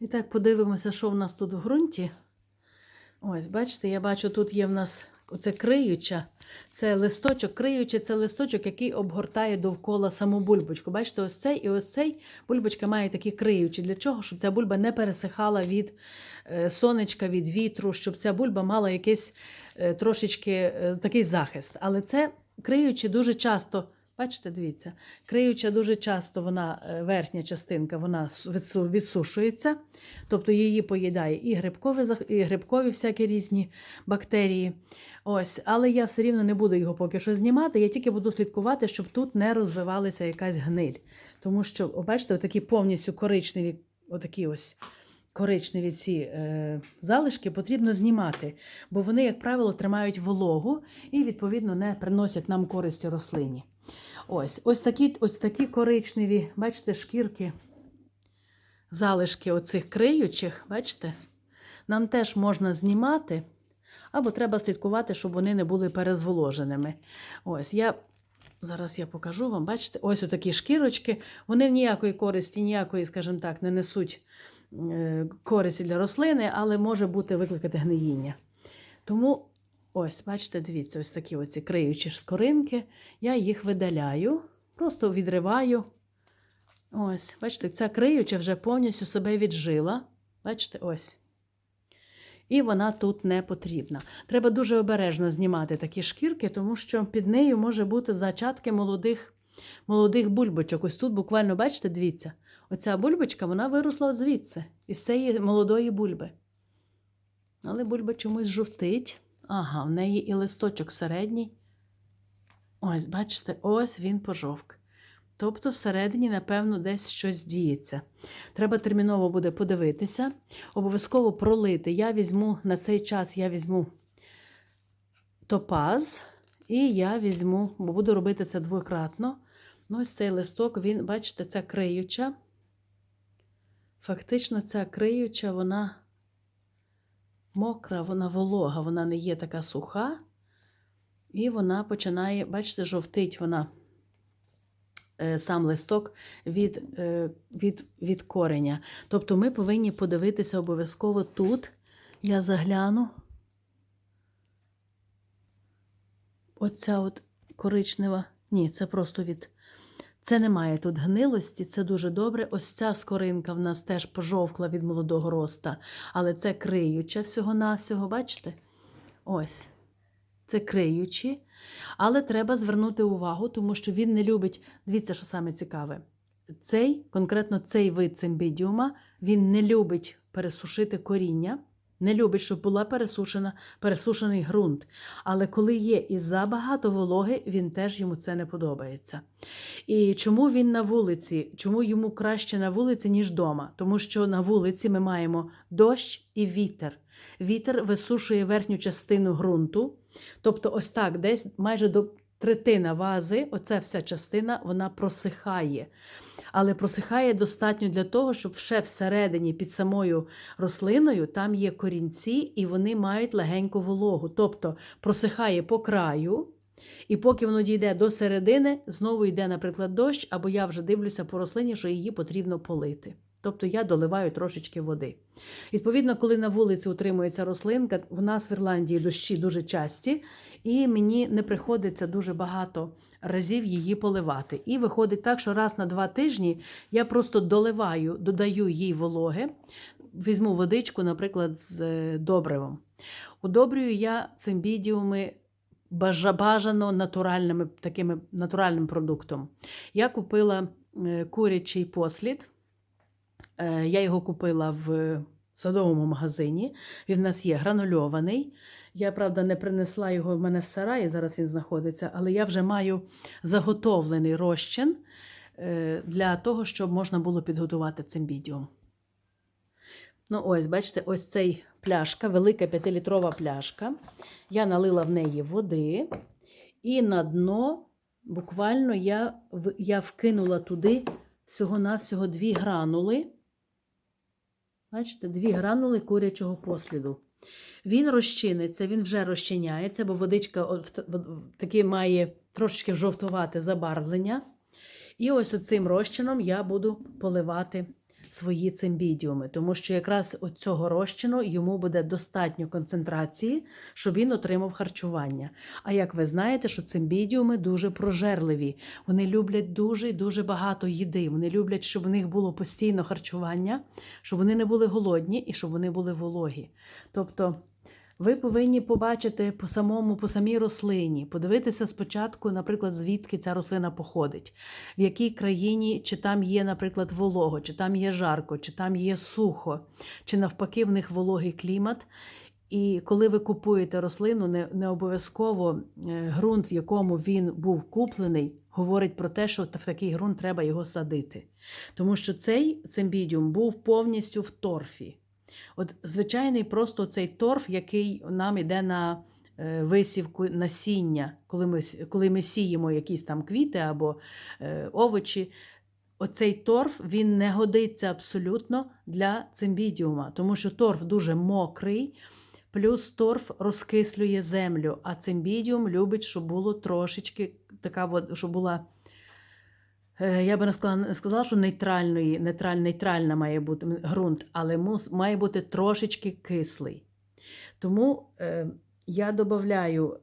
І так подивимося, що в нас тут в ґрунті. Ось, бачите, я бачу, тут є в нас оце криюча. Це листочок, криюча, це листочок, який обгортає довкола саму бульбочку. Бачите, ось цей і ось цей бульбочка має такі криючі. Для чого? Щоб ця бульба не пересихала від е, сонечка, від вітру, щоб ця бульба мала якийсь е, трошечки е, такий захист. Але це криючі дуже часто. Бачите, дивіться, криюча дуже часто вона, е, верхня частинка, вона відсушується, тобто її поїдає і грибкові, і грибкові всякі різні бактерії. Ось, але я все рівно не буду його поки що знімати. Я тільки буду слідкувати, щоб тут не розвивалася якась гниль. Тому що, бачите, отакі повністю коричневі, отакі ось коричневі ці е, залишки потрібно знімати, бо вони, як правило, тримають вологу і, відповідно, не приносять нам користі рослині. Ось, ось такі, ось такі коричневі, бачите, шкірки, залишки оцих криючих, бачите, нам теж можна знімати, або треба слідкувати, щоб вони не були перезволоженими. Ось, я зараз я покажу вам, бачите, ось отакі шкірочки, вони ніякої користі, ніякої, скажімо так, не несуть е, користі для рослини, але може бути викликати гниїння. Тому ось, бачите, дивіться, ось такі оці криючі скоринки. Я їх видаляю, просто відриваю. Ось, бачите, ця криюча вже повністю себе віджила. Бачите, ось. І вона тут не потрібна. Треба дуже обережно знімати такі шкірки, тому що під нею може бути зачатки молодих, молодих бульбочок. Ось тут буквально, бачите, дивіться, оця бульбочка вона виросла звідси, із цієї молодої бульби. Але бульба чомусь жовтить. Ага, в неї і листочок середній. Ось, бачите, ось він пожовк. Тобто всередині, напевно, десь щось діється. Треба терміново буде подивитися, обов'язково пролити. Я візьму на цей час я візьму топаз, і я візьму, бо буду робити це двократно. Ну, ось цей листок, він, бачите, ця криюча. Фактично, ця криюча, вона мокра, вона волога, вона не є така суха. І вона починає, бачите, жовтить вона е, сам листок від, е, від, від кореня. Тобто ми повинні подивитися обов'язково тут. Я загляну. Оця от коричнева. Ні, це просто від. Це немає тут гнилості, це дуже добре. Ось ця скоринка в нас теж пожовкла від молодого роста, але це криюча всього-навсього, бачите? Ось. Це криючі. Але треба звернути увагу, тому що він не любить. Дивіться, що саме цікаве. Цей, конкретно цей вид цимбідіума, він не любить пересушити коріння, не любить, щоб була пересушена, пересушений ґрунт. Але коли є і забагато вологи, він теж йому це не подобається. І чому він на вулиці? Чому йому краще на вулиці, ніж вдома? Тому що на вулиці ми маємо дощ і вітер. Вітер висушує верхню частину ґрунту. Тобто, ось так, десь майже до третина вази, оця вся частина, вона просихає. Але просихає достатньо для того, щоб ще всередині під самою рослиною там є корінці, і вони мають легеньку вологу. Тобто просихає по краю, і поки воно дійде до середини, знову йде, наприклад, дощ, або я вже дивлюся по рослині, що її потрібно полити. Тобто я доливаю трошечки води. Відповідно, коли на вулиці утримується рослинка, в нас в Ірландії дощі дуже часті, і мені не приходиться дуже багато разів її поливати. І виходить так, що раз на два тижні я просто доливаю, додаю їй вологи, візьму водичку, наприклад, з е, добривом. Удобрюю я цимбідіуми бажа- бажано натуральними, такими, натуральним продуктом. Я купила е, курячий послід. Е, Я його купила в садовому магазині. Він в нас є гранульований. Я, правда, не принесла його в мене в сараї, зараз він знаходиться, але я вже маю заготовлений розчин е, для того, щоб можна було підготувати цимбідіум. Ну, ось, бачите, ось цей пляшка, велика 5-літрова пляшка. Я налила в неї води, і на дно буквально я, я вкинула туди всього-навсього дві гранули. Бачите, дві гранули курячого посліду. Він розчиниться, він вже розчиняється, бо водичка таки має трошечки жовтувате забарвлення. І ось оцим розчином я буду поливати свої цимбідіуми, тому що якраз от цього розчину йому буде достатньо концентрації, щоб він отримав харчування. А як ви знаєте, що цимбідіуми дуже прожерливі, вони люблять дуже і дуже багато їди. Вони люблять, щоб у них було постійно харчування, щоб вони не були голодні і щоб вони були вологі. Тобто. Ви повинні побачити по самому, по самій рослині, подивитися спочатку, наприклад, звідки ця рослина походить, в якій країні, чи там є, наприклад, волого, чи там є жарко, чи там є сухо, чи навпаки в них вологий клімат. І коли ви купуєте рослину, не, не обов'язково е, ґрунт, в якому він був куплений, говорить про те, що в такий ґрунт треба його садити. Тому що цей цимбідіум був повністю в торфі. От звичайний просто цей торф, який нам йде на е, висівку насіння, коли ми, коли ми сіємо якісь там квіти або е, овочі. Оцей торф він не годиться абсолютно для цимбідіума, тому що торф дуже мокрий, плюс торф розкислює землю, а цимбідіум любить, щоб було трошечки така, щоб була. Е, Я би не сказала, не сказала, що нейтральної, нейтраль, нейтральна має бути ґрунт, але мус, має бути трошечки кислий. Тому е, я додаю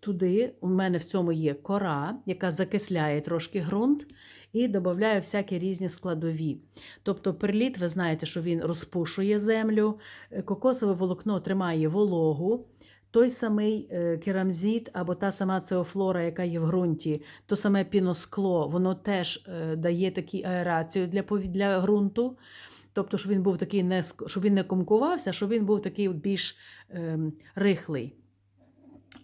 туди, у мене в цьому є кора, яка закисляє трошки ґрунт, і додаю всякі різні складові. Тобто перліт, ви знаєте, що він розпушує землю, е, кокосове волокно тримає вологу. Той самий е, керамзит або та сама цеофлора, яка є в ґрунті, то саме піноскло, воно теж е, дає таку аерацію для, для ґрунту. Тобто, щоб він був такий не щоб він не комкувався, щоб він був такий більш ем, рихлий.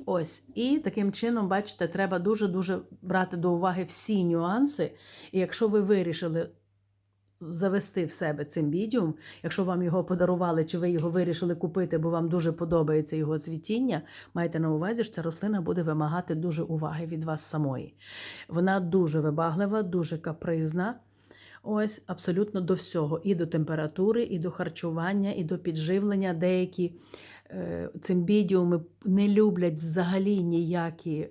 Ось, і таким чином, бачите, треба дуже-дуже брати до уваги всі нюанси. І якщо ви вирішили завести в себе цимбідіум, якщо вам його подарували, чи ви його вирішили купити, бо вам дуже подобається його цвітіння, майте на увазі, що ця рослина буде вимагати дуже уваги від вас самої. Вона дуже вибаглива, дуже капризна. Ось абсолютно до всього, і до температури, і до харчування, і до підживлення. Деякі е, цимбідіуми не люблять взагалі ніякі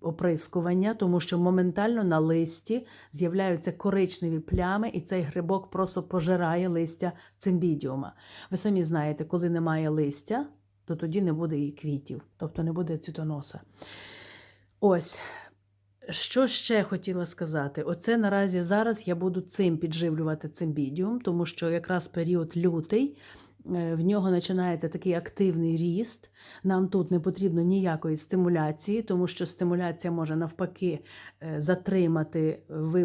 оприскування, тому що моментально на листі з'являються коричневі плями, і цей грибок просто пожирає листя цимбідіума. Ви самі знаєте, коли немає листя, то тоді не буде і квітів, тобто не буде цвітоноса. Ось. Що ще хотіла сказати? Оце наразі зараз я буду цим підживлювати цимбідіум, тому що якраз період лютий, е, в нього починається такий активний ріст. Нам тут не потрібно ніякої стимуляції, тому що стимуляція може навпаки е, затримати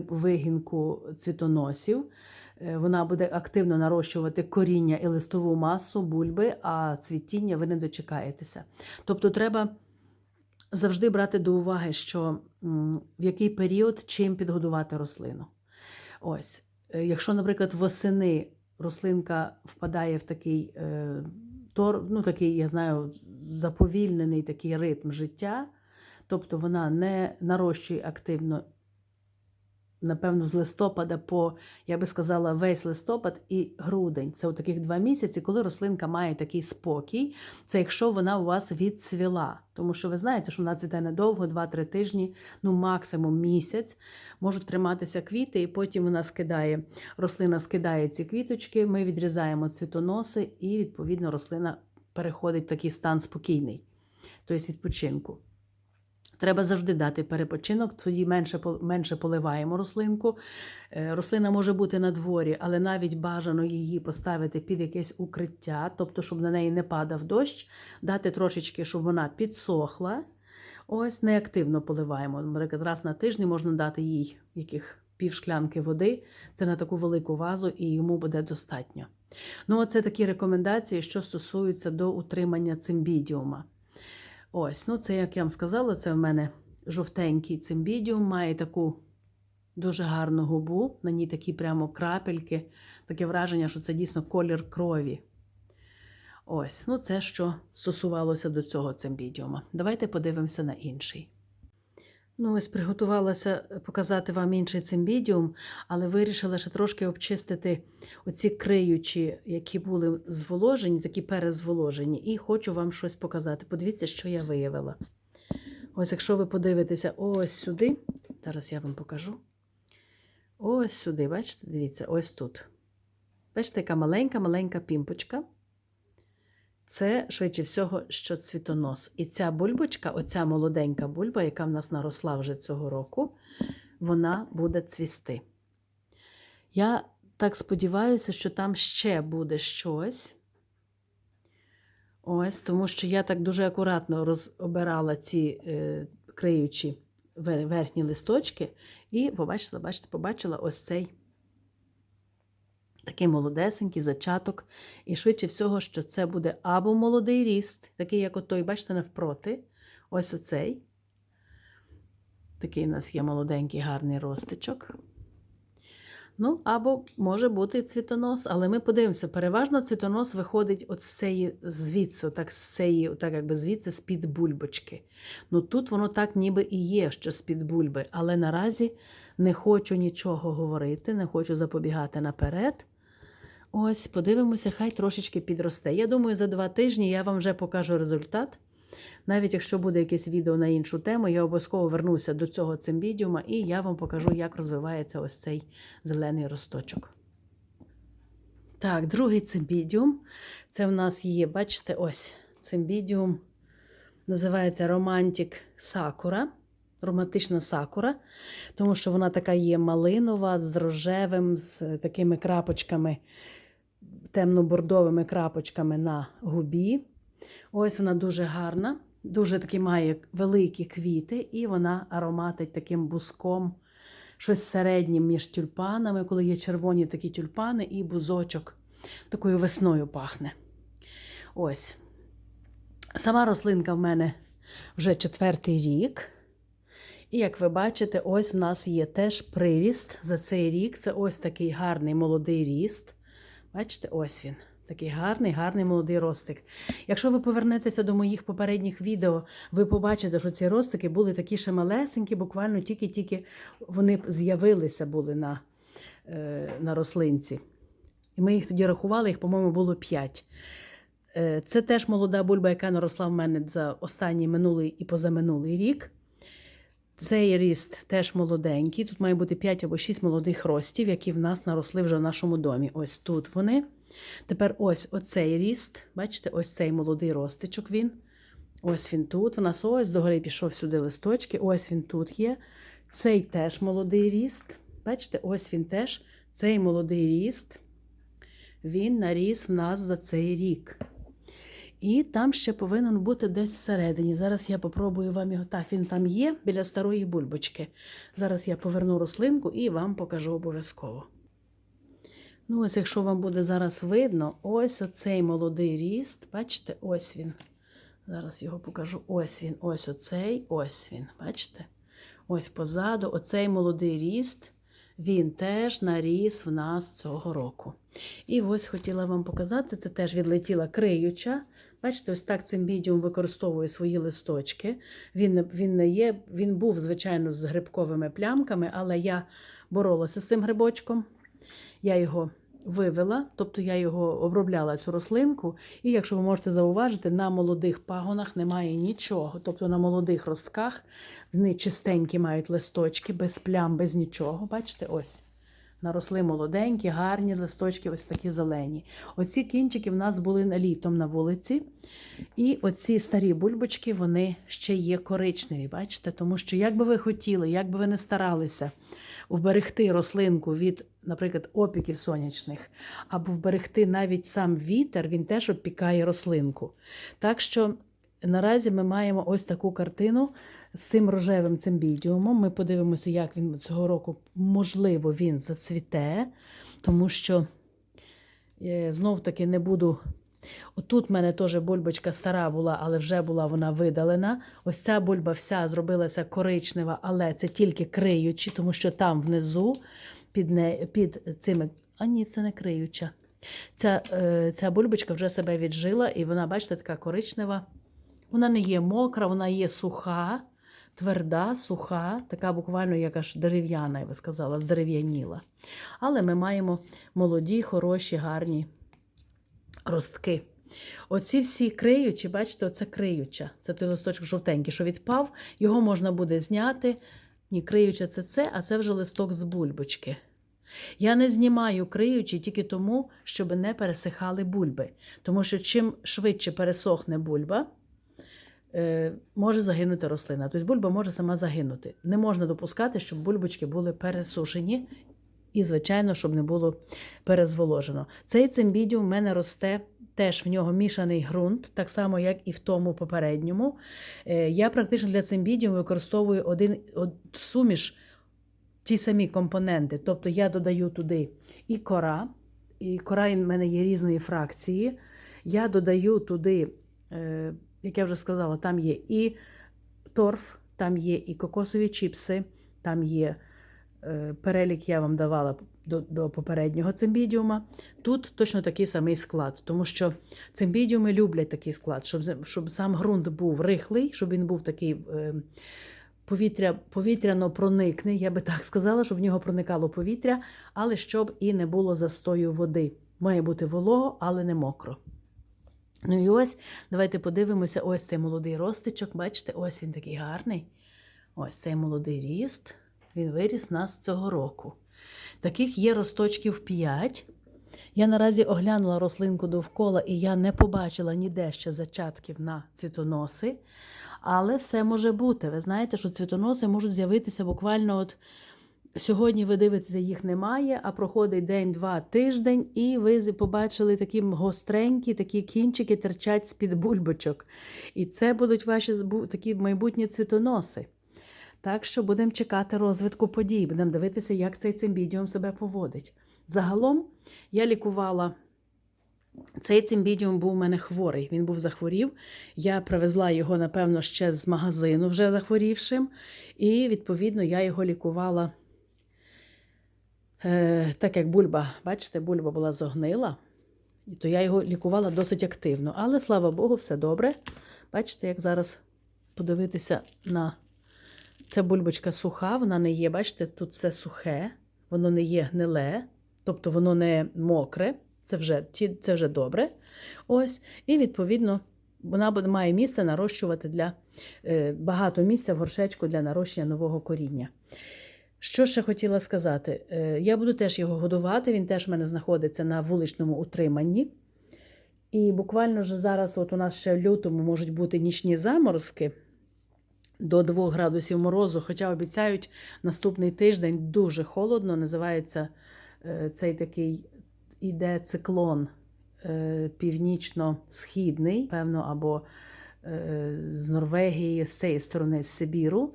вигінку цвітоносів. Е, Вона буде активно нарощувати коріння і листову масу бульби, а цвітіння ви не дочекаєтеся. Тобто треба завжди брати до уваги, що в який період чим підгодувати рослину. Ось, е, якщо, наприклад, восени рослинка впадає в такий е, тор, ну, такий, я знаю, заповільнений такий ритм життя, тобто вона не нарощує активно. Напевно, з листопада по, я би сказала, весь листопад і грудень. Це у таких два місяці, коли рослинка має такий спокій. Це якщо вона у вас відцвіла. Тому що ви знаєте, що вона цвіте недовго, 2-3 тижні, ну максимум місяць. Можуть триматися квіти, і потім вона скидає, рослина скидає ці квіточки, ми відрізаємо цвітоноси, і, відповідно, рослина переходить в такий стан спокійний, тобто відпочинку. Треба завжди дати перепочинок, тоді менше, менше поливаємо рослинку. Е, Рослина може бути на дворі, але навіть бажано її поставити під якесь укриття, тобто, щоб на неї не падав дощ, дати трошечки, щоб вона підсохла. Ось неактивно поливаємо. Наприклад, раз на тиждень можна дати їй яких півшклянки води. Це на таку велику вазу, і йому буде достатньо. Ну, оце такі рекомендації, що стосуються до утримання цимбідіума. Ось, ну це, як я вам сказала, це в мене жовтенький цимбідіум, має таку дуже гарну губу, на ній такі прямо крапельки, таке враження, що це дійсно колір крові. Ось, ну це що стосувалося до цього цимбідіума. Давайте подивимося на інший. Ну, ось приготувалася показати вам інший цимбідіум, але вирішила ще трошки обчистити оці криючі, які були зволожені, такі перезволожені, і хочу вам щось показати. Подивіться, що я виявила. Ось, якщо ви подивитеся ось сюди, зараз я вам покажу. ось сюди. Бачите, дивіться, ось тут. Бачите, яка маленька-маленька пімпочка. Це, швидше всього, що цвітонос. І ця бульбочка, оця молоденька бульба, яка в нас наросла вже цього року, вона буде цвісти. Я так сподіваюся, що там ще буде щось. Ось, тому що я так дуже акуратно розобирала ці е, криючі верхні листочки, і побачила, бачите, побачила ось цей такий молодесенький зачаток. І швидше всього, що це буде або молодий ріст, такий, як отой, бачите, навпроти. Ось оцей. Такий у нас є молоденький гарний ростичок. Ну, або може бути цвітонос, але ми подивимося, переважно цвітонос виходить от з цієї звідси, отак з цієї, отак якби звідси з-під бульбочки. Ну тут воно так ніби і є, що з-під бульби, але наразі не хочу нічого говорити, не хочу запобігати наперед. Ось, подивимося, хай трошечки підросте. Я думаю, за два тижні я вам вже покажу результат. Навіть якщо буде якесь відео на іншу тему, я обов'язково вернуся до цього цимбідіума і я вам покажу, як розвивається ось цей зелений росточок. Так, другий цимбідіум. Це в нас є, бачите, ось цимбідіум називається Романтик Сакура. Романтична сакура, тому що вона така є малинова, з рожевим, з такими крапочками, темно-бордовими крапочками на губі. Ось вона дуже гарна, дуже таки має великі квіти, і вона ароматить таким буском, щось середнє між тюльпанами, коли є червоні такі тюльпани, і бузочок такою весною пахне. Ось. Сама рослинка в мене вже четвертий рік. І як ви бачите, ось в нас є теж приріст за цей рік. Це ось такий гарний молодий ріст. Бачите, ось він. Такий гарний, гарний молодий ростик. Якщо ви повернетеся до моїх попередніх відео, ви побачите, що ці ростики були такі ще малесенькі, буквально тільки-тільки вони з'явилися були на, е, на рослинці. І ми їх тоді рахували, їх, по-моєму, було 5. Це теж молода бульба, яка наросла в мене за останній минулий і позаминулий рік. Цей ріст теж молоденький. Тут має бути 5 або 6 молодих ростів, які в нас наросли вже в нашому домі. Ось тут вони. Тепер ось оцей ріст. Бачите, ось цей молодий ростичок він. Ось він тут. В нас ось догори пішов сюди листочки. Ось він тут є. Цей теж молодий ріст. Бачите, ось він теж. Цей молодий ріст. Він наріс в нас за цей рік. І там ще повинен бути десь всередині. Зараз я попробую вам його. Так, він там є біля старої бульбочки. Зараз я поверну рослинку і вам покажу обов'язково. Ну, ось, якщо вам буде зараз видно, ось оцей молодий ріст. Бачите, ось він. Зараз його покажу. Ось він, ось оцей, ось він. Бачите? Ось позаду, оцей молодий ріст. Він теж наріс в нас цього року. І ось хотіла вам показати, це теж відлетіла криюча. Бачите, ось так цим бідіум використовує свої листочки. Він, він, не є, він був, звичайно, з грибковими плямками, але я боролася з цим грибочком. Я його вивела, тобто я його обробляла цю рослинку. І якщо ви можете зауважити, на молодих пагонах немає нічого. Тобто на молодих ростках вони чистенькі мають листочки, без плям, без нічого. Бачите, ось. Наросли молоденькі, гарні листочки, ось такі зелені. Оці кінчики в нас були літом на вулиці. І оці старі бульбочки, вони ще є коричневі, бачите? Тому що, як би ви хотіли, як би ви не старалися вберегти рослинку від, наприклад, опіків сонячних, або вберегти навіть сам вітер, він теж обпікає рослинку. Так що наразі ми маємо ось таку картину з цим рожевим цимбідіумом. Ми подивимося, як він цього року, можливо, він зацвіте, тому що е, знов таки не буду. Отут в мене теж бульбочка стара була, але вже була вона видалена. Ось ця бульба вся зробилася коричнева, але це тільки криючі, тому що там внизу під, не, під цими. А ні, це не криюча. Ця, е, ця бульбочка вже себе віджила, і вона, бачите, така коричнева. Вона не є мокра, вона є суха, тверда, суха, така буквально як аж дерев'яна, я би сказала, здерев'яніла. Але ми маємо молоді, хороші, гарні ростки. Оці всі криючі, бачите, оце криюча. Це той листочок жовтенький, що відпав, його можна буде зняти. Ні, криюча це це, а це вже листок з бульбочки. Я не знімаю криючи тільки тому, щоб не пересихали бульби. Тому що чим швидше пересохне бульба, е, може загинути рослина. Тобто бульба може сама загинути. Не можна допускати, щоб бульбочки були пересушені. І, звичайно, щоб не було перезволожено. Цей цимбідіум в мене росте теж в нього мішаний ґрунт, так само, як і в тому попередньому. Е, Я практично для цимбідіуму використовую один суміш, ті самі компоненти. Тобто я додаю туди і кора, і кора в мене є різної фракції. Я додаю туди, е, як я вже сказала, там є і торф, там є і кокосові чіпси, там є перелік, я вам давала до, до попереднього цимбідіума. Тут точно такий самий склад, тому що цимбідіуми люблять такий склад, щоб, щоб сам ґрунт був рихлий, щоб він був такий е, повітря, повітряно проникний, я би так сказала, щоб в нього проникало повітря, але щоб і не було застою води. Має бути волого, але не мокро. Ну і ось, давайте подивимося, ось цей молодий ростичок. Бачите, ось він такий гарний. Ось цей молодий ріст. Він виріс нас цього року. Таких є росточків 5. Я наразі оглянула рослинку довкола, і я не побачила ніде ще зачатків на цвітоноси. Але все може бути. Ви знаєте, що цвітоноси можуть з'явитися буквально от сьогодні ви дивитеся, їх немає, а проходить день-два тиждень, і ви побачили такі гостренькі, такі кінчики терчать з-під бульбочок. І це будуть ваші такі майбутні цвітоноси. Так що будемо чекати розвитку подій, будемо дивитися, як цей цимбідіум себе поводить. Загалом я лікувала. Цей цимбідіум був у мене хворий. Він був захворів. Я привезла його, напевно, ще з магазину, вже захворівшим. І, відповідно, я його лікувала. Е, так як бульба, бачите, бульба була зогнила, і то я його лікувала досить активно. Але слава Богу, все добре. Бачите, як зараз подивитися на це бульбочка суха, вона не є, бачите, тут все сухе, воно не є гниле, тобто воно не мокре, це вже, це вже добре. Ось, і відповідно вона має місце нарощувати для е, багато місця в горшечку для нарощення нового коріння. Що ще хотіла сказати? Е, Я буду теж його годувати, він теж в мене знаходиться на вуличному утриманні. І буквально вже зараз, от у нас ще в лютому можуть бути нічні заморозки до 2 градусів морозу, хоча обіцяють наступний тиждень дуже холодно. Називається е, цей такий іде циклон е, північно-східний, певно, або е, з Норвегії, з цієї сторони з Сибіру.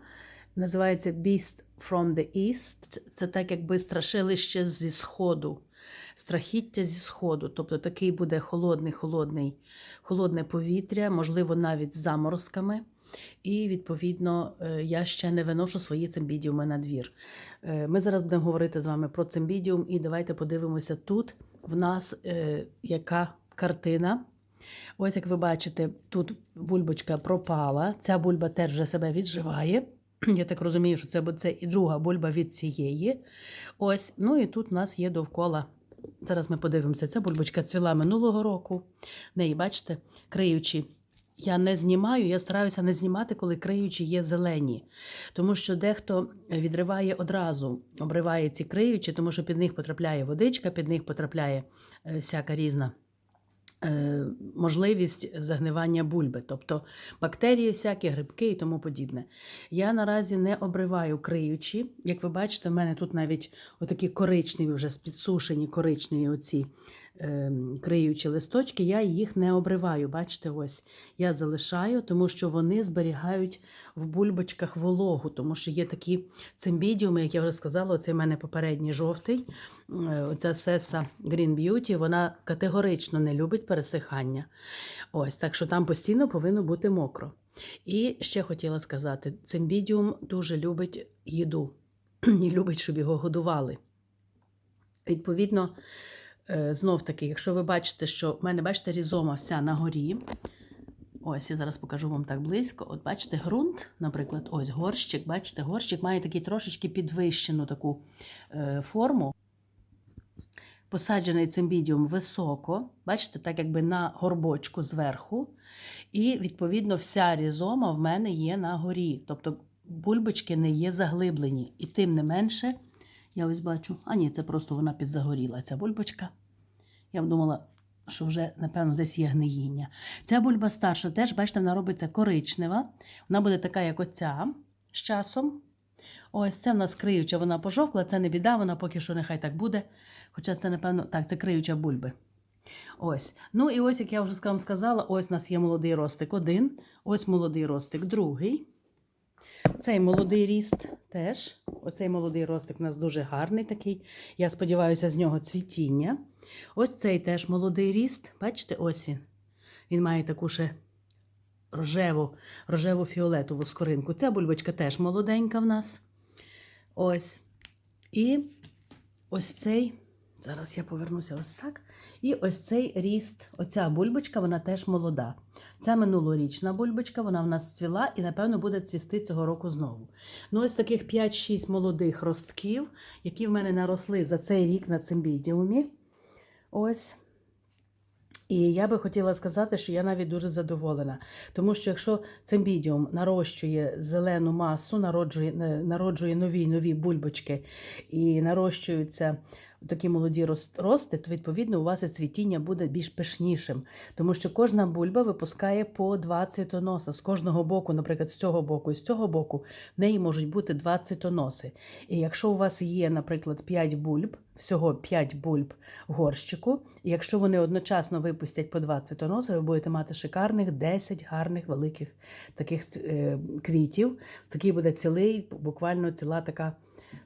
Називається Beast from the East. Це так, якби страшилище зі сходу. Страхіття зі сходу, тобто такий буде холодний, холодний, холодне повітря, можливо, навіть з заморозками. І, відповідно, е, я ще не виношу свої цимбідіуми на двір. Е, Ми зараз будемо говорити з вами про цимбідіум, і давайте подивимося тут. В нас е, яка картина. Ось, як ви бачите, тут бульбочка пропала. Ця бульба теж вже себе відживає. Я так розумію, що це, це і друга бульба від цієї. Ось, ну і тут у нас є довкола. Зараз ми подивимося. Ця бульбочка цвіла минулого року. Неї, бачите, криючі. Я не знімаю, я стараюся не знімати, коли криючі є зелені. Тому що дехто відриває одразу, обриває ці криючі, тому що під них потрапляє водичка, під них потрапляє е, всяка різна е, можливість загнивання бульби, тобто бактерії, всякі грибки і тому подібне. Я наразі не обриваю криючі. Як ви бачите, в мене тут навіть отакі коричневі, вже підсушені коричневі оці е, криючі листочки, я їх не обриваю. Бачите, ось я залишаю, тому що вони зберігають в бульбочках вологу, тому що є такі цимбідіуми, як я вже сказала, оцей в мене попередній жовтий. е, Оця сеса Green Beauty, вона категорично не любить пересихання. Ось, так що там постійно повинно бути мокро. І ще хотіла сказати: цимбідіум дуже любить їду і любить, щоб його годували. Відповідно, знов таки, якщо ви бачите, що в мене, бачите, різома вся на горі. Ось, я зараз покажу вам так близько. От бачите, ґрунт, наприклад, ось горщик. Бачите, горщик має такий трошечки підвищену таку е, форму. Посаджений цимбідіум високо, бачите, так якби на горбочку зверху. І, відповідно, вся різома в мене є на горі. Тобто бульбочки не є заглиблені. І тим не менше, Я ось бачу. А ні, це просто вона підзагоріла, ця бульбочка. Я думала, що вже, напевно, десь є гниїння. Ця бульба старша теж, бачите, вона робиться коричнева. Вона буде така, як оця з часом. Ось це в нас криюча, вона пожовкла, це не біда, вона поки що нехай так буде. Хоча це, напевно, так, це криюча бульби. Ось. Ну і ось, як я вже вам сказала, ось у нас є молодий ростик один, ось молодий ростик другий. Цей молодий ріст теж. Оцей молодий ростик у нас дуже гарний такий. Я сподіваюся, з нього цвітіння. Ось цей теж молодий ріст. Бачите, ось він. Він має таку ще рожеву, рожево-фіолетову скоринку. Ця бульбочка теж молоденька в нас. Ось. І ось цей. Зараз я повернуся ось так. І ось цей ріст, оця бульбочка, вона теж молода. Це минулорічна бульбочка, вона в нас цвіла і, напевно, буде цвісти цього року знову. Ну, ось таких 5-6 молодих ростків, які в мене наросли за цей рік на цимбідіумі. Ось. І я би хотіла сказати, що я навіть дуже задоволена. Тому що якщо цимбідіум нарощує зелену масу, народжує, е, народжує нові нові бульбочки і нарощуються такі молоді рос- рости, то відповідно у вас і цвітіння буде більш пишнішим. Тому що кожна бульба випускає по два цвітоноса. З кожного боку, наприклад, з цього боку і з цього боку, в неї можуть бути два цвітоноси. І якщо у вас є, наприклад, 5 бульб, всього 5 бульб горщику, і якщо вони одночасно випустять по два цвітоноси, ви будете мати шикарних 10 гарних великих таких е, квітів. Такий буде цілий, буквально ціла така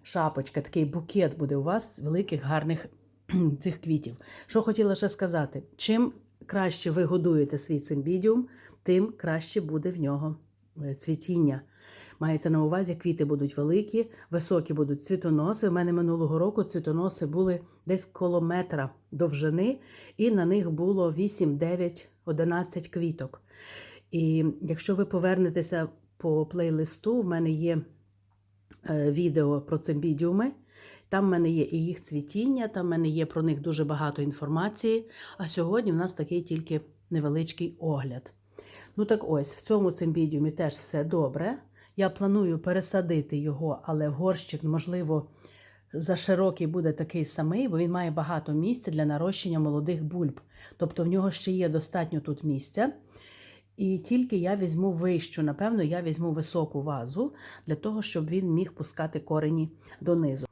шапочка, такий букет буде у вас з великих гарних цих квітів. Що хотіла ще сказати: чим краще ви годуєте свій цимбідіум, тим краще буде в нього е, цвітіння. Мається на увазі, квіти будуть великі, високі будуть цвітоноси. У мене минулого року цвітоноси були десь коло метра довжини, і на них було 8, 9, 11 квіток. І якщо ви повернетеся по плейлисту, в мене є відео про цимбідіуми. Там в мене є і їх цвітіння, там в мене є про них дуже багато інформації. А сьогодні в нас такий тільки невеличкий огляд. Ну так ось, в цьому цимбідіумі теж все добре. Я планую пересадити його, але горщик, можливо, за широкий буде такий самий, бо він має багато місця для нарощення молодих бульб. Тобто в нього ще є достатньо тут місця. І тільки я візьму вищу, напевно, я візьму високу вазу для того, щоб він міг пускати корені донизу.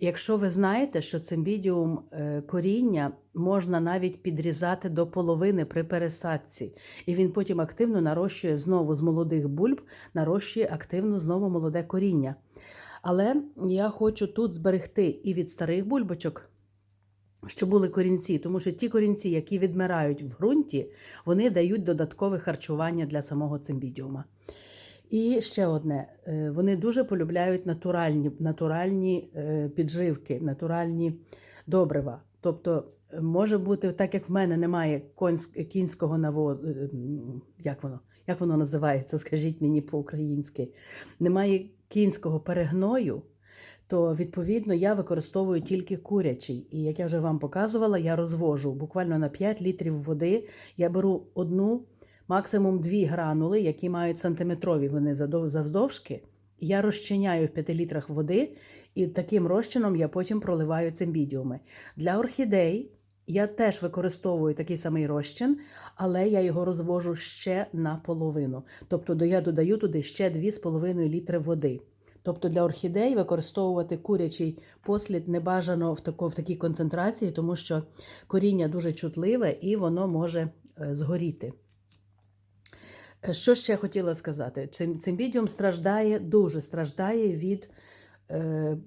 Якщо ви знаєте, що цимбідіум е, коріння можна навіть підрізати до половини при пересадці, і він потім активно нарощує знову з молодих бульб, нарощує активно знову молоде коріння. Але я хочу тут зберегти і від старих бульбочок, що були корінці, тому що ті корінці, які відмирають в ґрунті, вони дають додаткове харчування для самого цимбідіума. І ще одне: е, вони дуже полюбляють натуральні, натуральні е, підживки, натуральні добрива. Тобто, е, може бути, так як в мене немає кінського навозу, як воно, як воно називається, скажіть мені по-українськи, немає кінського перегною, то відповідно я використовую тільки курячий. І як я вже вам показувала, я розвожу буквально на 5 літрів води. Я беру одну максимум дві гранули, які мають сантиметрові вони завдовжки. Я розчиняю в 5 літрах води, і таким розчином я потім проливаю цимбідіуми. Для орхідей я теж використовую такий самий розчин, але я його розвожу ще наполовину. Тобто я додаю туди ще 2,5 літри води. Тобто для орхідей використовувати курячий послід не бажано в, тако, в такій концентрації, тому що коріння дуже чутливе і воно може е, згоріти. Е, Що ще хотіла сказати? Цим, цимбідіум страждає, дуже страждає від е,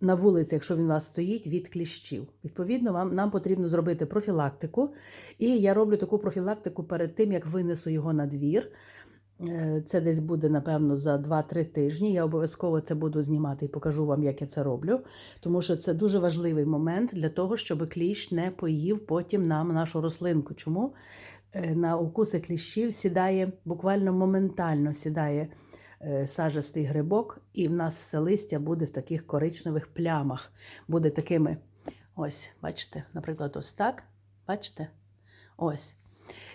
на вулиці, якщо він у вас стоїть, від кліщів. Відповідно, вам, нам потрібно зробити профілактику. І я роблю таку профілактику перед тим, як винесу його на двір. Е, Це десь буде, напевно, за 2-3 тижні. Я обов'язково це буду знімати і покажу вам, як я це роблю. Тому що це дуже важливий момент для того, щоб кліщ не поїв потім нам нашу рослинку. Чому? Е, На укуси кліщів сідає буквально моментально сідає е, сажистий грибок, і в нас все листя буде в таких коричневих плямах. Буде такими, ось, бачите, наприклад, ось так. Бачите? Ось.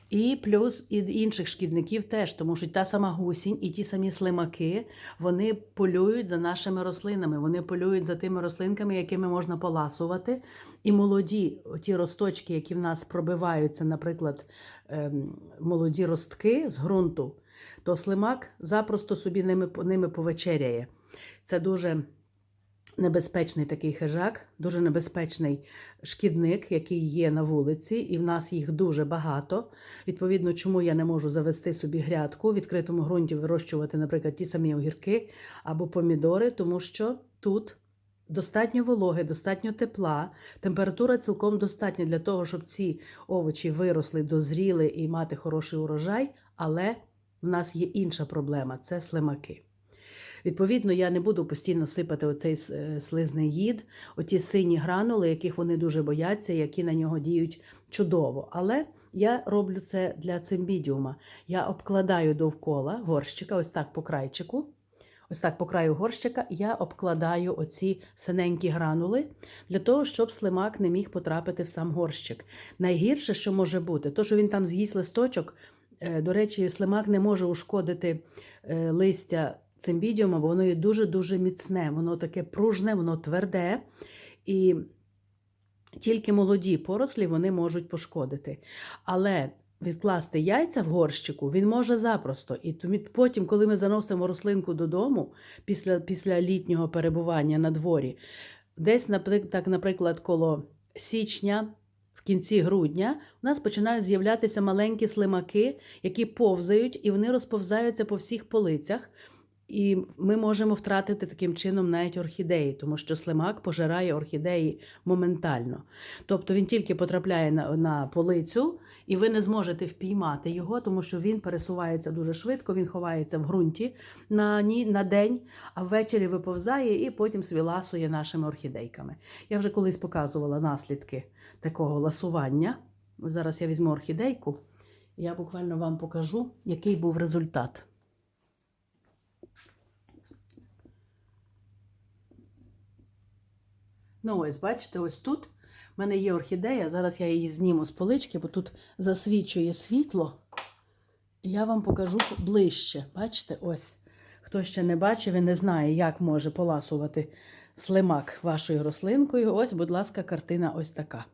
І плюс і інших шкідників теж, тому що та сама гусінь і ті самі слимаки вони полюють за нашими рослинами, вони полюють за тими рослинками, якими можна поласувати. І молоді ті росточки, які в нас пробиваються, наприклад, ем, молоді ростки з ґрунту, то слимак запросто собі ними, ними повечеряє. Це дуже небезпечний такий хижак, дуже небезпечний шкідник, який є на вулиці, і в нас їх дуже багато. Відповідно, чому я не можу завести собі грядку, в відкритому ґрунті вирощувати, наприклад, ті самі огірки або помідори, тому що тут. Достатньо вологи, достатньо тепла, температура цілком достатня для того, щоб ці овочі виросли, дозріли і мати хороший урожай, але в нас є інша проблема це слимаки. Відповідно, я не буду постійно сипати оцей е, слизний їд, оті сині гранули, яких вони дуже бояться, які на нього діють чудово. Але я роблю це для цимбідіума. Я обкладаю довкола горщика, ось так по крайчику. Ось так по краю горщика я обкладаю оці синенькі гранули для того, щоб слимак не міг потрапити в сам горщик. Найгірше, що може бути, то що він там з'їсть листочок. е, До речі, слимак не може ушкодити е, листя цимбідіума, бо воно є дуже-дуже міцне, воно таке пружне, воно тверде. І тільки молоді порослі вони можуть пошкодити. Але відкласти яйця в горщику він може запросто. І потім, коли ми заносимо рослинку додому після, після літнього перебування на дворі, десь, так, наприклад, коло січня. В кінці грудня у нас починають з'являтися маленькі слимаки, які повзають, і вони розповзаються по всіх полицях. І ми можемо втратити таким чином навіть орхідеї, тому що слимак пожирає орхідеї моментально. Тобто він тільки потрапляє на, на полицю, і ви не зможете впіймати його, тому що він пересувається дуже швидко, він ховається в ґрунті на, ні, на день, а ввечері виповзає і потім собі ласує нашими орхідейками. Я вже колись показувала наслідки такого ласування. Зараз я візьму орхідейку, я буквально вам покажу, який був результат. Ну, ось, бачите, ось тут в мене є орхідея. Зараз я її зніму з полички, бо тут засвічує світло. Я вам покажу ближче. Бачите, ось. Хто ще не бачив і не знає, як може поласувати слимак вашою рослинкою. Ось, будь ласка, картина ось така.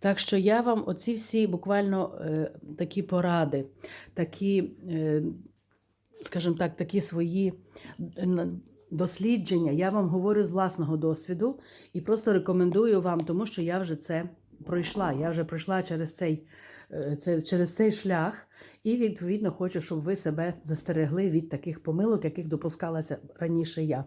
Так що я вам оці всі буквально е, такі поради, такі, е, скажімо так, такі свої дослідження, я вам говорю з власного досвіду і просто рекомендую вам, тому що я вже це пройшла. Я вже пройшла через цей, е, це, через цей шлях, і відповідно хочу, щоб ви себе застерегли від таких помилок, яких допускалася раніше я.